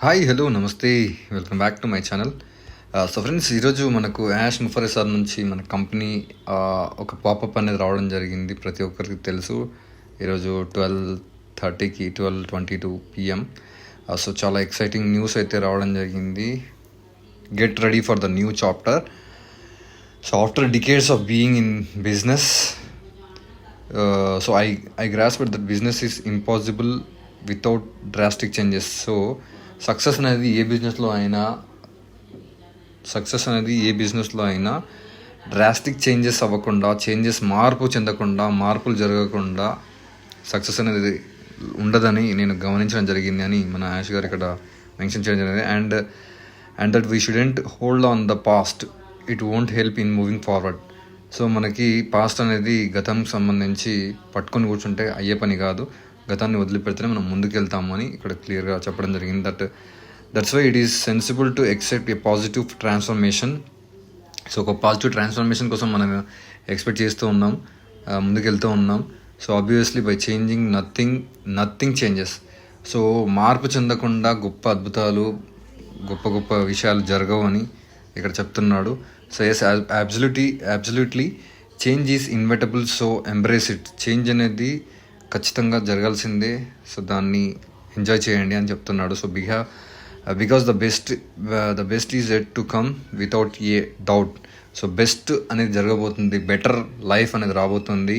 Hi hello నమస్తే. Welcome back to my channel so friends ఈరోజు మనకు యాష్ ముఫరే సార్ నుంచి మన కంపెనీ uh, ఒక పాపప్ అనేది రావడం జరిగింది. ప్రతి ఒక్కరికి తెలుసు. ఈరోజు ట్వెల్వ్ థర్టీకి twelve twenty two PM so చాలా ఎక్సైటింగ్ న్యూస్ అయితే రావడం జరిగింది. Get ready for the new chapter so after decades of being in business so I I grasp grasped that business is impossible without drastic so success అనేది ఏ బిజినెస్లో అయినా success అనేది ఏ బిజినెస్లో అయినా డ్రాస్టిక్ చేంజెస్ అవ్వకుండా చేంజెస్ మార్పు చెందకుండా మార్పులు జరగకుండా సక్సెస్ అనేది ఉండదని నేను గమనించడం జరిగింది అని మన యాష్ గారు ఇక్కడ మెన్షన్ చేయడం జరిగింది. And and that we shouldn't hold on the past. It won't help in moving forward. So మనకి పాస్ట్ అనేది గతం సంబంధించి పట్టుకొని కూర్చుంటే అయ్యే పని కాదు. గతాన్ని వదిలిపెడితేనే మనం ముందుకెళ్తాము అని ఇక్కడ క్లియర్గా చెప్పడం జరిగింది. That that's why it is sensible to accept a positive transformation so ఒక పాజిటివ్ ట్రాన్స్ఫర్మేషన్ కోసం మనం ఎక్స్పెక్ట్ చేస్తూ ఉన్నాం ముందుకెళ్తూ ఉన్నాం. So obviously by changing nothing nothing changes so మార్పు చెందకుండా గొప్ప అద్భుతాలు గొప్ప గొప్ప విషయాలు జరగవు అని ఇక్కడ చెప్తున్నాడు. So yes absolutely absolutely change is inevitable so embrace it change అనేది ఖచ్చితంగా జరగాల్సిందే. సో దాన్ని ఎంజాయ్ చేయండి అని చెప్తున్నాడు. So బిహా because the best the best is yet to come without a doubt so best అనేది జరగబోతుంది. బెటర్ లైఫ్ అనేది రాబోతుంది.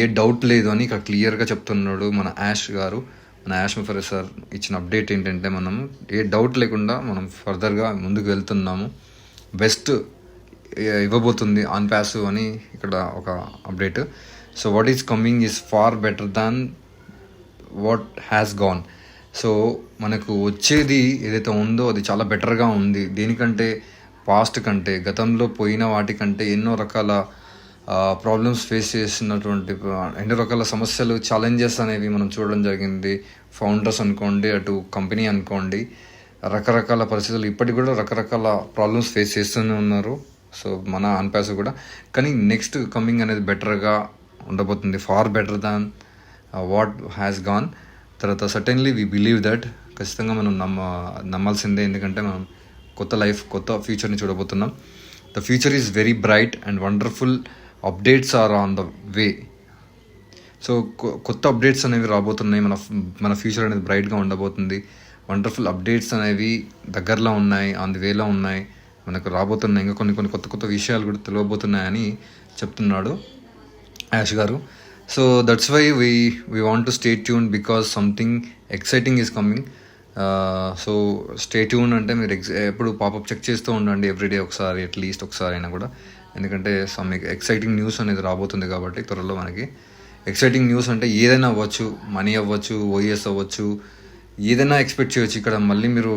ఏ డౌట్ లేదు అని ఇక్కడ క్లియర్గా చెప్తున్నాడు మన యాష్ గారు. మన యాష్ ముఫరే సార్ ఇచ్చిన అప్డేట్ ఏంటంటే మనం ఏ డౌట్ లేకుండా మనం ఫర్దర్గా ముందుకు వెళ్తున్నాము. బెస్ట్ uh, ఇవ్వబోతుంది ఆన్ ప్యాసివ్ అని ఇక్కడ ఒక update so what is coming is far better than what has gone so మనకు వచ్చేది ఏదైతే ఉందో అది చాలా బెటర్గా ఉంది. దేనికంటే పాస్ట్ కంటే గతంలో పోయిన వాటికంటే ఎన్నో రకాల ప్రాబ్లమ్స్ ఫేస్ చేసినటువంటి ఎన్నో రకాల సమస్యలు ఛాలెంజెస్ అనేవి మనం చూడడం జరిగింది. ఫౌండర్స్ అనుకోండి అటు కంపెనీ అనుకోండి రకరకాల పరిస్థితులు ఇప్పటికి కూడా రకరకాల ప్రాబ్లమ్స్ ఫేస్ చేస్తూనే ఉన్నారు. సో మన అన్పాస్ కూడా. కానీ నెక్స్ట్ కమింగ్ అనేది బెటర్గా ఉండబోతుంది far better than what has gone తర్వాత సర్టెన్లీ వీ బిలీవ్ దట్ ఖచ్చితంగా మనం నమ్మ నమ్మాల్సిందే. ఎందుకంటే మనం కొత్త లైఫ్ కొత్త ఫ్యూచర్ని చూడబోతున్నాం. The future is very bright and wonderful updates are on the way so కొ- కొత్త అప్డేట్స్ అనేవి రాబోతున్నాయి. మన మన ఫ్యూచర్ అనేది బ్రైట్గా ఉండబోతుంది. వండర్ఫుల్ అప్డేట్స్ అనేవి దగ్గరలో ఉన్నాయి ఆన్ ది వేలో ఉన్నాయి. మనకు రాబోతున్నాయి. ఇంకా కొన్ని కొన్ని కొత్త కొత్త విషయాలు కూడా తెలియబోతున్నాయని చెప్తున్నాడు. యాష్ గారు so that's why we we want to stay tune because something exciting is coming so stay tune అంటే మీరు ఎక్స్ ఎప్పుడు పాపప్ చెక్ చేస్తూ ఉండండి ఎవ్రీడే ఒకసారి అట్లీస్ట్ ఒకసారి అయినా కూడా. ఎందుకంటే సమ్ ఎక్సైటింగ్ న్యూస్ అనేది రాబోతుంది కాబట్టి త్వరలో మనకి. ఎక్సైటింగ్ న్యూస్ అంటే ఏదైనా అవ్వచ్చు మనీ అవ్వచ్చు ఓఎస్ అవ్వచ్చు ఏదైనా ఎక్స్పెక్ట్ చేయొచ్చు. ఇక్కడ మళ్ళీ మీరు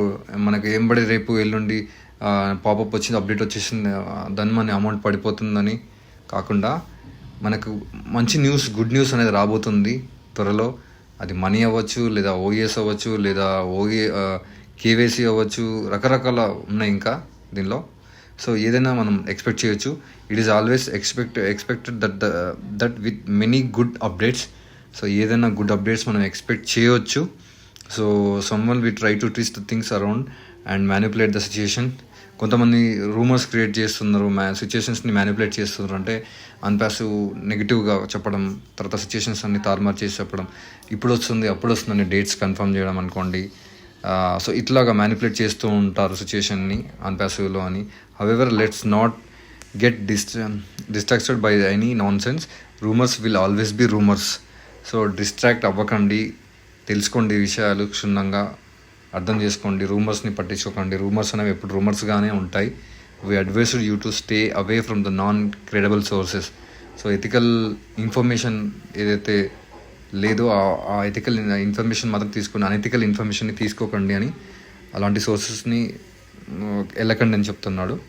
మనకి ఏం పడి రేపు ఎల్లుండి పాపప్ వచ్చింది అప్డేట్ వచ్చేసింది దాని మన అమౌంట్ పడిపోతుందని కాకుండా మనకు మంచి న్యూస్ గుడ్ న్యూస్ అనేది రాబోతుంది త్వరలో. అది మనీ అవ్వచ్చు లేదా ఓఎస్ అవ్వచ్చు లేదా ఓఏ కేవైసీ అవ్వచ్చు రకరకాల ఉన్నాయి ఇంకా దీనిలో. సో ఏదైనా మనం ఎక్స్పెక్ట్ చేయొచ్చు. It is always expect expected that that with many good updates so ఏదైనా గుడ్ అప్డేట్స్ మనం ఎక్స్పెక్ట్ చేయొచ్చు. So someone we try to twist things around and manipulate the situation కొంతమంది రూమర్స్ క్రియేట్ చేస్తున్నారు మ్యా సిచ్యుయేషన్స్ని manipulate చేస్తున్నారు. అంటే అన్పాసివ్ నెగిటివ్గా చెప్పడం తర్వాత సిచ్యుయేషన్స్ అన్ని తారుమారు చేసి చెప్పడం. ఇప్పుడు వస్తుంది అప్పుడు వస్తుందని డేట్స్ కన్ఫర్మ్ చేయడం అనుకోండి. సో ఇట్లాగా మ్యానిపులేట్ చేస్తూ ఉంటారు సిచ్యుయేషన్ని అన్పాసివ్లో అని. However let's not get dis distracted by any nonsense rumours will always be rumours so distract అవ్వకండి. తెలుసుకోండి విషయాలు క్షుణ్ణంగా. అర్థం చేసుకోండి రూమర్స్ని పట్టించుకోకండి. రూమర్స్ అనేవి ఎప్పుడు రూమర్స్గానే ఉంటాయి. We advised you to stay away from the non credible sources so ethical information ఏదైతే లేదో ఆ- ఎథికల్ ఇన్ఫర్మేషన్ మాత్రం తీసుకోండి అనెథికల్ ఇన్ఫర్మేషన్ని తీసుకోకండి అని అలాంటి సోర్సెస్ని వెళ్ళకండి అని చెప్తున్నాడు.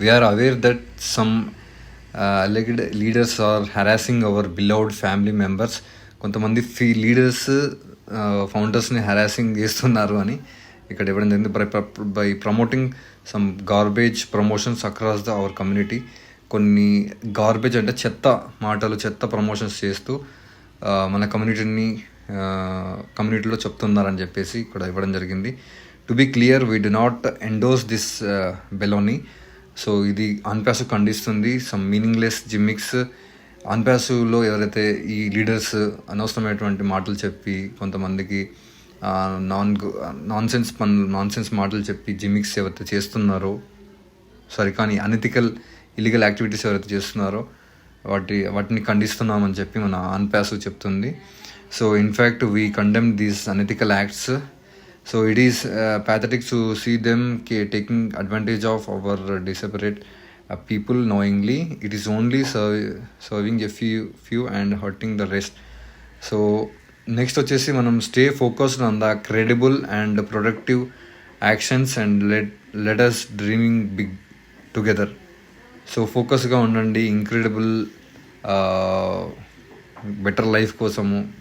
We are aware that some alleged leaders are harassing our beloved family members కొంతమంది ఫీ లీడర్స్ ఫౌండర్స్ని హెరాసింగ్ చేస్తున్నారు అని ఇక్కడ ఇవ్వడం జరిగింది. By by promoting some garbage promotions across the our community కొన్ని గార్బేజ్ అంటే చెత్త మాటలు చెత్త ప్రమోషన్స్ చేస్తూ మన కమ్యూనిటీని కమ్యూనిటీలో చెప్తున్నారని చెప్పేసి ఇక్కడ ఇవ్వడం జరిగింది. To be clear we do not endorse this baloney so ఇది అన్పాసు ఖండిస్తుంది సమ్ మీనింగ్లెస్ జిమ్మిక్స్ అన్పాసులో ఎవరైతే ఈ లీడర్స్ అనవసరమైనటువంటి మాటలు చెప్పి కొంతమందికి నాన్ నాన్ సెన్స్ పనులు నాన్ సెన్స్ మాటలు చెప్పి జిమిక్స్ ఎవరైతే చేస్తున్నారో సారీ కానీ అనెథికల్ ఇలీగల్ యాక్టివిటీస్ ఎవరైతే చేస్తున్నారో వాటి వాటిని ఖండిస్తున్నామని చెప్పి మన అన్పాస్ చెప్తుంది. So in fact we condemn these unethical acts so it is pathetic to see them K taking advantage of our desperate people knowingly it is only serve serving a few few and hurting the rest so next వచ్చేసి మనం stay focused on the credible and productive actions and let letters us dreaming big together so ఫోకస్గా ఉండండి. Incredible better life కోసము.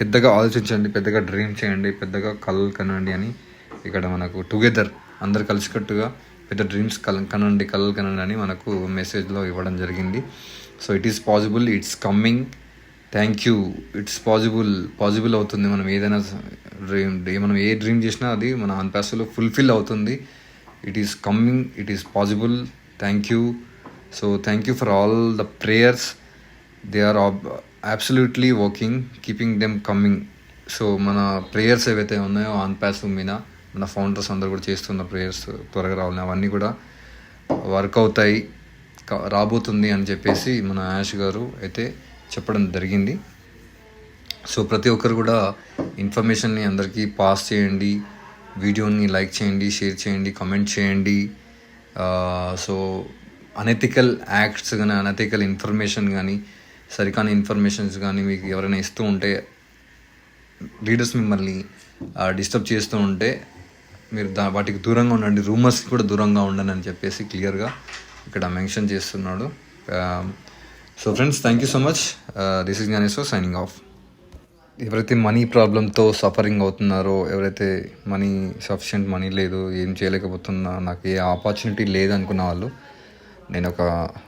పెద్దగా ఆలోచించండి. పెద్దగా dream చేయండి. పెద్దగా కలలు కనండి అని ఇక్కడ మనకు టుగెదర్ అందరు కలిసికట్టుగా పెద్ద డ్రీమ్స్ కల కనండి కలలు కనండి అని మనకు మెసేజ్లో ఇవ్వడం జరిగింది. So it is possible it's coming thank you it's possible possible అవుతుంది. మనం ఏదైనా డ్రీమ్ మనం ఏ డ్రీమ్ చేసినా అది మన అన్పాస్లో ఫుల్ఫిల్ అవుతుంది. It is coming it is possible thank you so thank you for all the prayers they are absolutely working keeping them coming so మన ప్రేయర్స్ ఏవైతే ఉన్నాయో ఆన్ ప్యాస్ మీద మన ఫౌండర్స్ అందరూ కూడా చేస్తున్న ప్రేయర్స్ త్వరగా రావాలి అవన్నీ కూడా వర్క్ అవుతాయి రాబోతుంది అని చెప్పేసి మన యాష్ గారు అయితే చెప్పడం జరిగింది. సో ప్రతి ఒక్కరు కూడా ఇన్ఫర్మేషన్ని అందరికీ పాస్ చేయండి వీడియోని లైక్ చేయండి షేర్ చేయండి కమెంట్ చేయండి. సో అనెథికల్ యాక్ట్స్ కానీ అనెథికల్ ఇన్ఫర్మేషన్ కానీ సరికాని ఇన్ఫర్మేషన్స్ కానీ మీకు ఎవరైనా ఇస్తూ ఉంటే లీడర్స్ మిమ్మల్ని డిస్టర్బ్ చేస్తూ ఉంటే మీరు దా వాటికి దూరంగా ఉండండి. రూమర్స్ కూడా దూరంగా ఉండండి అని చెప్పేసి క్లియర్గా ఇక్కడ మెన్షన్ చేస్తున్నాడు. So friends thank you so much this is Gnaneshwar signing off ఎవరైతే మనీ ప్రాబ్లంతో సఫరింగ్ అవుతున్నారో ఎవరైతే మనీ సఫిషియంట్ మనీ లేదు ఏం చేయలేకపోతున్నా నాకు ఏ ఆపర్చునిటీ లేదనుకున్న వాళ్ళు నేను ఒక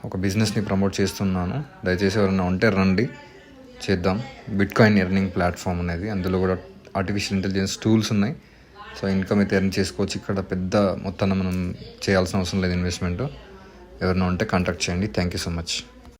ఒక బిజినెస్ని ప్రమోట్ చేస్తున్నాను. దయచేసి ఎవరైనా ఉంటే రండి. చేద్దాం. బిట్ కాయిన్ ఎర్నింగ్ ప్లాట్ఫామ్ అనేది అందులో కూడా ఆర్టిఫిషియల్ ఇంటెలిజెన్స్ టూల్స్ ఉన్నాయి. సో ఇన్కమ్ అయితే ఎర్న్ చేసుకోవచ్చు. ఇక్కడ పెద్ద మొత్తాన్ని మనం చేయాల్సిన అవసరం లేదు ఇన్వెస్ట్మెంట్. ఎవరైనా ఉంటే కాంటాక్ట్ చేయండి. Thank you so much.